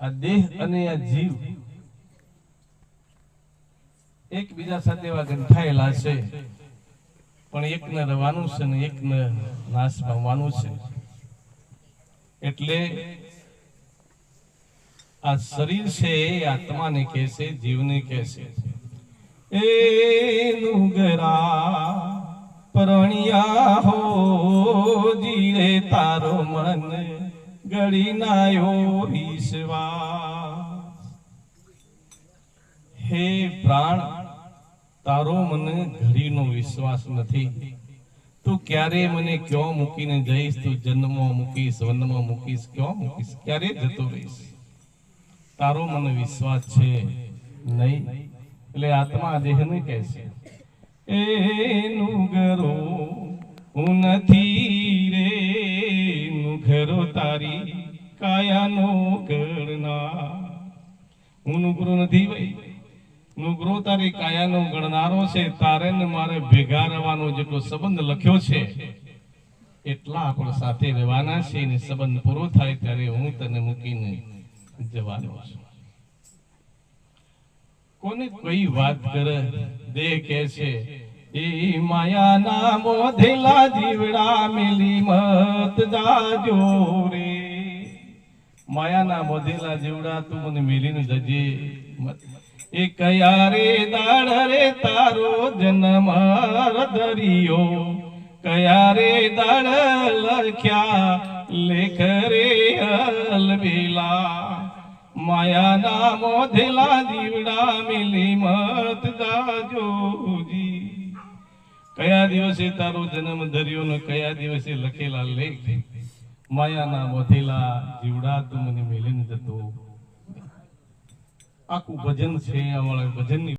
આ દેહ અને આ જીવ એકબીજા સાથે એવા ગંઠાયેલા છે પણ એકને રવાનું છે ને એકને નાશ પામવાનું છે એટલે આ શરીર છે, એ આત્માને કહે છે, જીવને કહે છે. એ નુગરા પરણિયા હો જીરે તારો મન ગળી નાયો વિશ્વાસ. હે પ્રાણ, તારો મને ઘડીનો વિશ્વાસ નથી. તું ક્યારે મને ક્યો મૂકીને જઈશ? તું જન્મમાં મૂકીશ, વનમાં મૂકીશ, ક્યો મૂકીશ? ક્યારે જતો રહીશ? તારો મને વિશ્વાસ છે નહીં? એટલે આત્મા દેહને કહે છે, એનું ઘરો હું નથી રે ઘરો તારી કાયાનો ગણના હું નુગરો નથી ભાઈ. નુગરો તારી કાયાનો ગણનારો છે, તારે ને મારે ભેગા રહેવાનો જેટલો સંબંધ લખ્યો છે, એટલા આપણે સાથે રહેવાના છે ને સંબંધ પૂરો થાય ત્યારે હું તને મૂકીને કોને કઈ વાત કરે, દે કે છે, એ માયાના મોધેલા જીવડા મિલી મત જાજો રે. માયાના મોધેલા જીવડા તું મને મિલીને જજે. એ કયા રે દાડ રે તારો જન્મ દરિયો? કયા રે દાડ લખ્યા, લેખ રે અલબેલા. માયાના મોધેલા દીવડા મિલી મત જાજોજી કયા દિવસે તારો જન્મ ધર્યો ને કયા દિવસે લખેલા લેખ? માયાના મોધેલા જીવડા તું મને મેલીને જતો. આખું ભજન છે, અમારા ભજનની